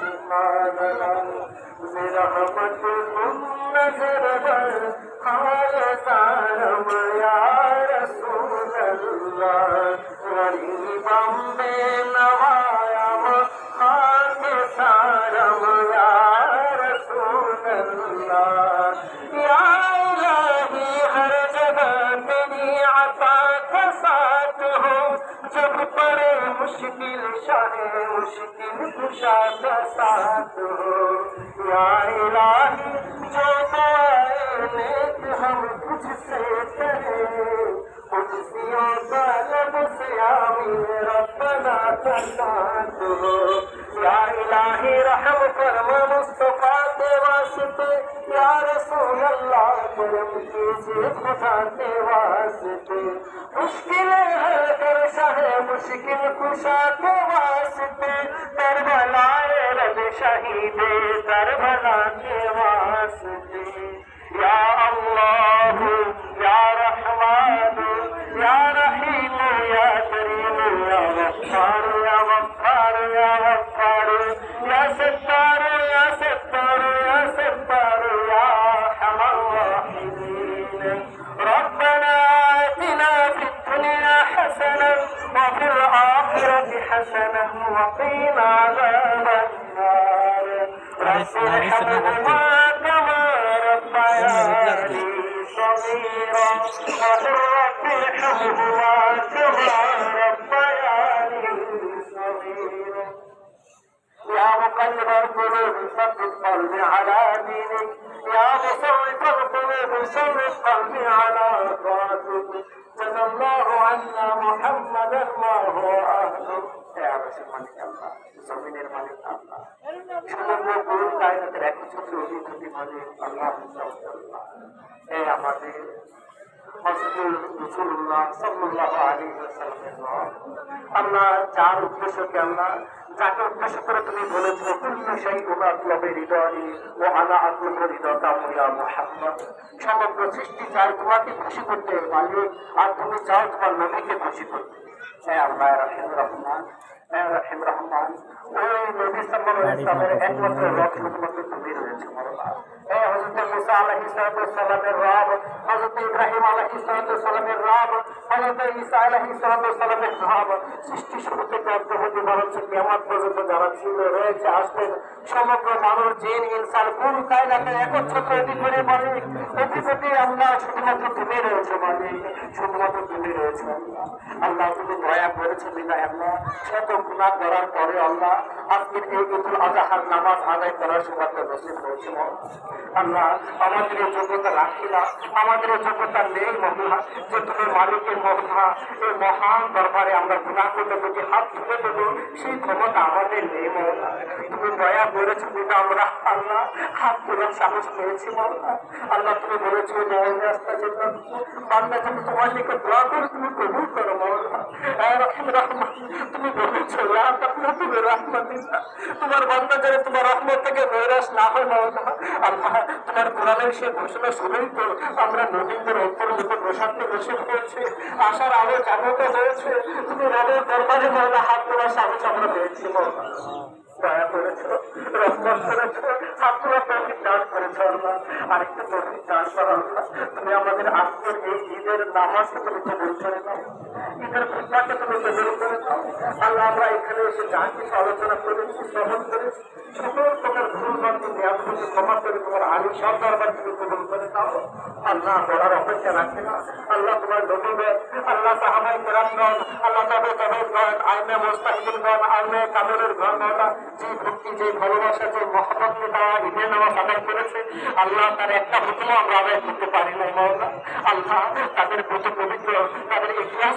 سبحاننا برحمة النظر حال سارم يا رسول الله غريبا بنوايم خاك سارم يا رسول الله يا साथ हो जब पड़े मुश्किल साथ हो। या इलाही जो दुआएं नेक हम तुझसे करें खुशियों का लब से आमीन रब्बना का साथ हो करम कीजिए वास्ते मुश्किल है कर शाहे मुश्किल खुशा के वास्ते कर भलाए रब शहीद कर भला के वास्ते। या अल्लाह مقلب القلوب ثبت قلبي على دينك يا مصرف القلوب صرف قلبي على طاعتك جزى الله عنا محمدا ما هو আকাশের মালিক আল্লাহ, জমিনের মালিক আল্লাহ। সমগ্র পুরো কায়নাতের একচ্ছত্র অধিপতি মালিক আল্লাহ এই আমাদের হজরত রসুল্লাহ সাল্লাল্লাহু আলাইহি ওয়াসাল্লামের রব। আল্লাহ যার উদ্দেশ্যকে আল্লাহ, যাকে উদ্দেশ্য করে সমগ্র সৃষ্টি চার তোমাকে খুশি করতে, মালিক, আর তুমি চাও তোমার নবীকে খুশি করতে। আল্লাহ রাহিম রহমান ওই নবী সাল্লাল্লাহু আলাইহি সাল্লামের একমাত্র রব শুধুমাত্র তুমি রয়েছে মরলা হ্যাঁ হযরত মুসা আলাইহিস সালামের রব হযরত ইব্রাহিম আলাইহিস সালামের রব হযরত ঈসা আলাইহিস সালামের রব সৃষ্টি শুরু থেকে কিয়ামত পর্যন্ত যারা ছিল রয়েছে আসবেন সমগ্র মানুষ জিন ইনসান কোন কায়নাতে করে অধিপতি আল্লাহ শুধুমাত্র তুমি রয়েছে মানে শুধুমাত্র তুমি রয়েছে। আল্লাহ তুমি দয়া করেছ বিদায়। আল্লাহ শত গুণা করার পরে আল্লাহ আজকের এই ঈদুল আজহার নামাজ আদায় করার সৌভাগ্য নসিব হয়েছে আল্লাহ, আমাদের যোগ্যতা রাখি না। আমাদের যোগ্যতা নেই মহিমা যে তুমি মালিকের মহিমা এই মহান দরবারে আমরা গুণা করতে যদি হাত তুলে দেবো, সেই ক্ষমতা আমাদের নেই মহিমা তুমি দয়া করেছ বিনা আমরা। আল্লাহ, হাত তোলার সাহস পেয়েছি মহিমা আল্লাহ, তুমি বলেছ যে ওই রাস্তা যেত বান্দা যদি তোমার নিকট দোয়া করে, তুমি কবুল করো রহিম রহমান তুমি বলেছ তোমার বান্দা তোমার নৈরাশ না আল্লাহ তোমার আমরা হাত দয়া করেছ, রহমত করেছ, হাত তোলা তৌফিক আরেকটা তৌফিক তুমি আমাদের আজকের এই ঈদের নামাজকে তুমি কবুল করে ঈদের খুতবাকে তুমি কবুল করে দাও আল্লাহ আমরা এখানে এসে যা কিছু আলোচনা করেছি শ্রবণ করেছি আল্লাহ না। করেছে তার একটা হুকুম আমরা করতে পারি মহলা আল্লাহ তাদের প্রতি পবিত্র, তাদের ইতিহাস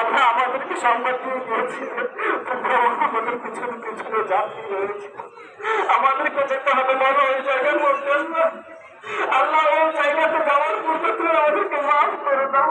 আপনার আমাদেরকে সংবাদ দিয়ে দিয়েছিল তোমরা আমাদের পিছনে পিছনে জাতি রয়েছে। আমাদেরকে যেতে হবে বড় ওই জায়গার মধ্যে। আল্লাহ ওই জায়গাতে যাওয়ার পূর্বে তুমি আমাদেরকে মাফ করে দাও।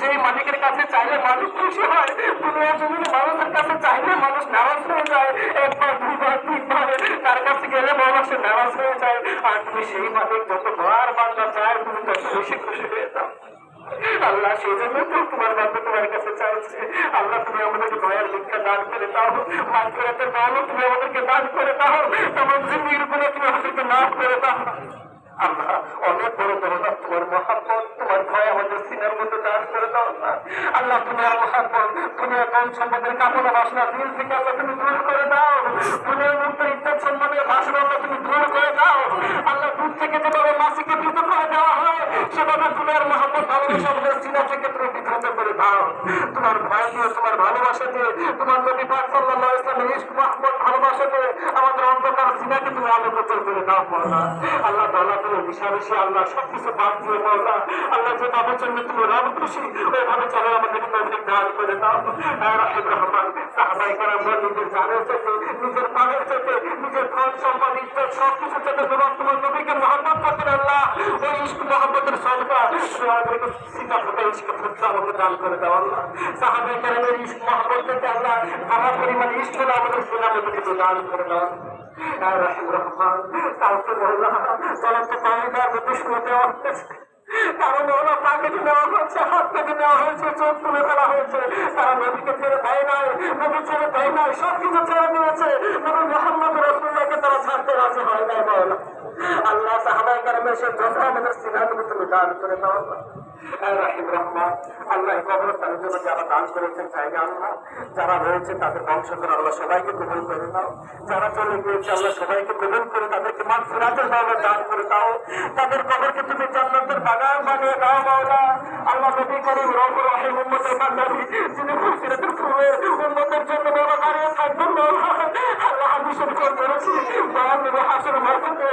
যেই মালিকের কাছে চাইলে মালিক খুশি হয় দুনিয়া জমিনে মানুষের কাছে চাইলে মানুষ নারাজ হয়ে যায়, একবার, দুবার, তিনবার তার কাছে গেলে মানুষ নারাজ হয়ে যায় আর তুমি সেই মালিক যত বার বাংলা চায়, তুমি তত বেশি খুশি হয়ে যাও। আল্লাহ সেই জন্য তো তোমার বান্ধব তোমার কাছে চাইছে। আল্লাহ, তুমি আমাদেরকে দয়ার ভিক্ষা দান করে দাও। মাঝরাতের দানও তুমি আমাদেরকে দান করে দাও। তোমার জিন্দিরগুলো তুমি আমাদেরকে মাফ করে দাও। আল্লাহ, অনেক বড় বড় তোমার মহাপদ তোমার ভয় আমাদের সিনার মধ্যে দান করে দাও, আল্লাহ। তোমার মহাপদ তুমি এখন সম্পদের আল্লাহ তুমি দূর জন্য তুমি রব খুশি, ওইভাবে চলে আমাদেরকে দান করে দাও। রাহিম রহমান সাহাবাই কারাম নিজের জানের চাইতে নিজের পানের চাইতে নিজের ধন সম্পদ ইজ্জত সবকিছু চাইতে তোমার করে দাও আল্লাহ কারণ নেওয়া হয়েছে, হাত পেটে নেওয়া হয়েছে, চোখ তুলে ফেলা হয়েছে। তারা নদীকে ছেড়ে দেয় নাই, নদী ছেড়ে দেয় নাই সব কিছু ছেড়ে নিয়েছে মোহাম্মদ রসুল্লাহকে তারা ছাড়তে রাজি হয় নাই আল্লাহ সাহাবাই কারণে সে যথা আমাদের তুমি দান করে দাও। যারা রয়েছে তাদের বংশধর আল্লাহ সবাইকে কবুল করে দাও যারা চলে গিয়েছে, আল্লাহ সবাইকে কবুল করে তাদেরকে সিরাজের দাও দান করে দাও। তাদের কবরকে তুমি বাগান বানিয়ে দাও মাওলা। আল্লাহ নবী করিম রব রহিম উম্মতের বান্দাবি যিনি ফুলসিরাতের ফুলের উম্মতের জন্য বাবা দাঁড়িয়ে থাকবেন আল্লাহ আমি শুকর করেছি বাবা নবী হাসের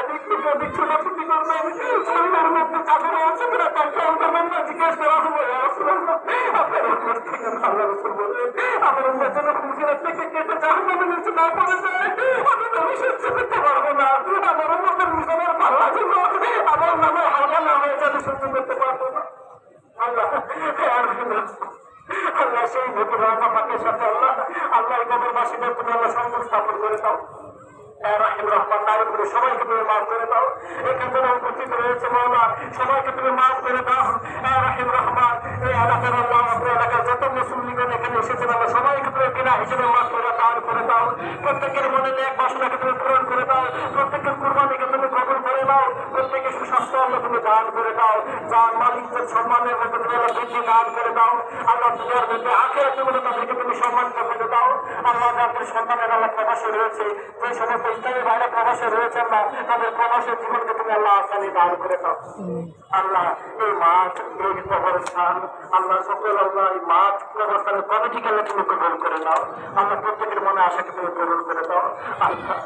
এদিক থেকে ওদিক ছোটাছুটি করবেন। শরীরের মধ্যে চাদর আছে কিনা তার করবেন না, জিজ্ঞেস করা হবে আপনার উম্মত থেকে আল্লাহ রাসূল বললেন, আমার যেন ফুলসিরাত থেকে কেটে জাহান্নামে নিচে না যায় আমি নবী সহ্য করতে পারব না আমার উম্মতের মিজানের পাল্লা যেন আমার নামে হালকা না হয়ে যাবে সহ্য করতে পারব না আল্লাহ আর আল্লাহ সেই নতুন পাকের সাথে আল্লাহ আল্লাহ এই কবরবাসীদের তুমি আল্লাহ সংযোগ স্থাপন করে দাও। রাহিম রহমান সবাইকে তুমি মাফ করে দাও। এখানে সবাইকে তুমি মাফ করে দাও। রাহিম রহমান, এই এলাকার আল্লাহ আপনার এলাকার যত মুসলিমগণ এখানে এসেছেন, আল্লাহ সবাইকে তুমি বিনা হিসেবে মাফ করে দান করে দাও। প্রত্যেকের মনে এক বাসনাকে তুমি পূরণ করে দাও। প্রত্যেকের কুরবানিকে কবল করে দাও প্রত্যেকে সুস্বাস্থ্য আল্লাহ তুমি দান করে দাও যার মালিকদের সম্মানের মধ্যে তুমি আল্লাহ বৃদ্ধি দান করে দাও আল্লাহ তোমার মধ্যে আখের তুমি তাদেরকে তুমি সম্মানিত করে দাও আল্লাহ যাদের সন্তানের আল্লাহ প্রবাসে রয়েছে, যে সমস্ত ইসলামী বাইরে প্রবাসে রয়েছে, আল্লাহ তাদের প্রবাসের জীবনকে তুমি আল্লাহ আসানি দান করে দাও আল্লাহ, এই মাঠ, এই কবরস্থান, আল্লাহ সকল আল্লাহ, এই মাঠ, কবরস্থানের কমিটিকে আল্লাহ তুমি কবল করে দাও আল্লাহ প্রত্যেকের মনে আশাকে তুমি পূরণ করে দাও আল্লাহ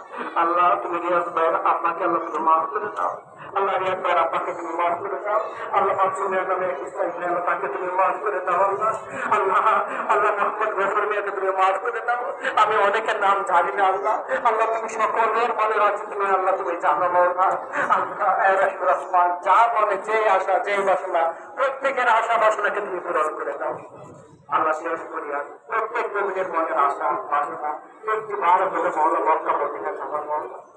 আল্লাহ, তুমি রিয়াজ ভাইয়ের আপনাকে আল্লাহ তুমি মাফ করে দাও। আল্লাহ রিয়াজ ভাইয়ের তুমি মাফ করে দাও। আল্লাহ মাসুমের নামে ইসলাম তাকে তুমি মাফ করে দাও আল্লাহ। আল্লাহ আল্লাহ মোহাম্মদ গফর মিয়াকে তুমি মাফ করে দাও। আমি অনেকের নাম জানি না আল্লাহ। আল্লাহ, তুমি সকলের মনে আছে তুমি আল্লাহ, তুমি জানো না আল্লাহ রহমান যা মনে যে আশা যে বাসনা, প্রত্যেকের আশা বাসনাকে তুমি পূরণ করে দাও। আল্লাহ শেষ করিয়া প্রত্যেক মুমিনের মনের আশা বাসনা। একটি বার বলে মহল্লা মক্কা মদিনা যাবার মহল্লা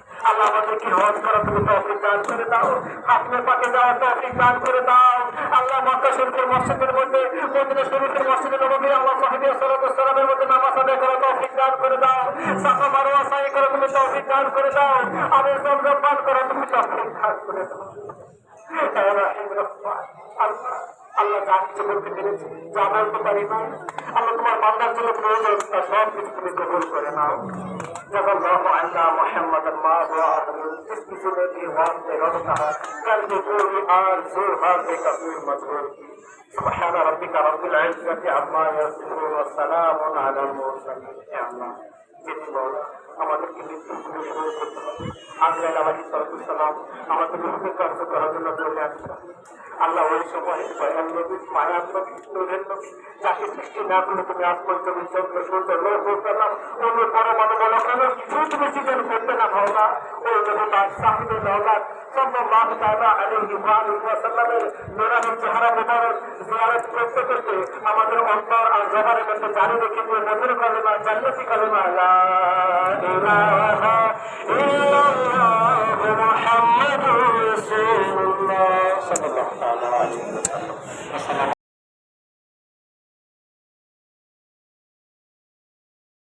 আল্লাহ আমাদেরকে হজ করা তুমি তৌফিক দান করে দাও। আপনি পাকে যাওয়ার তৌফিক দান করে দাও। আল্লাহ মক্কা শরীফের মসজিদের মধ্যে, মদিনা শরীফের মসজিদে নবী আল্লাহ সাহেব সালামের মধ্যে নামাজ আদায় করা তৌফিক করে দাও। সাফা মারোয়া সাই করা তুমি তৌফিক দান করে দাও। আবে জমজম পান করা তুমি তৌফিক দান করে দাও। আল্লাহ আল্লাহ যা কিছু বলতে পেরেছি, যা পারি না আল্লাহ তোমার বান্দার জন্য প্রয়োজন সব কিছু তুমি কবুল করে নাও। नजल्लाहु अन्ना मोहम्मद इस किस्म के वास्ते रब कहा कल के कोई आरज़ू हाज़े कबीर मजबूर की सुभान रब्बिका रब्बिल इज्जति अम्मा यसिफून व सलामुन अलल मुरसलीन ए अल्लाह যেটি বল আমাদেরকে মৃত্যু থেকে শুরু করতে হবে আল্লাহ আলাইহি সালাম আমাদের মৃত্যু কার্য করার জন্য বলে আসছে আল্লাহ ওই সময় বয়ান নবী মায়ান নবী নূরের যাকে সৃষ্টি না করলে তুমি আজ পর্যন্ত চন্দ্র সূর্য লোক করতে না, অন্য বড় মনে বলো কেন? কিছুই তুমি জীবন করতে না ভাবনা ওই সাহিদ দৌলাদ সাল্লাহ তাআলা আলাইহি ওয়া আলিহি ওয়া সাল্লামের চেহারা মোবারক জিয়ারত আমাদের অন্তর আর জবানের মধ্যে জানি রেখে দিয়ে নজর করলে না জান্নাতি করলে না রসুল্লাহ সাল্লাহ